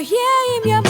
моєї ім'я.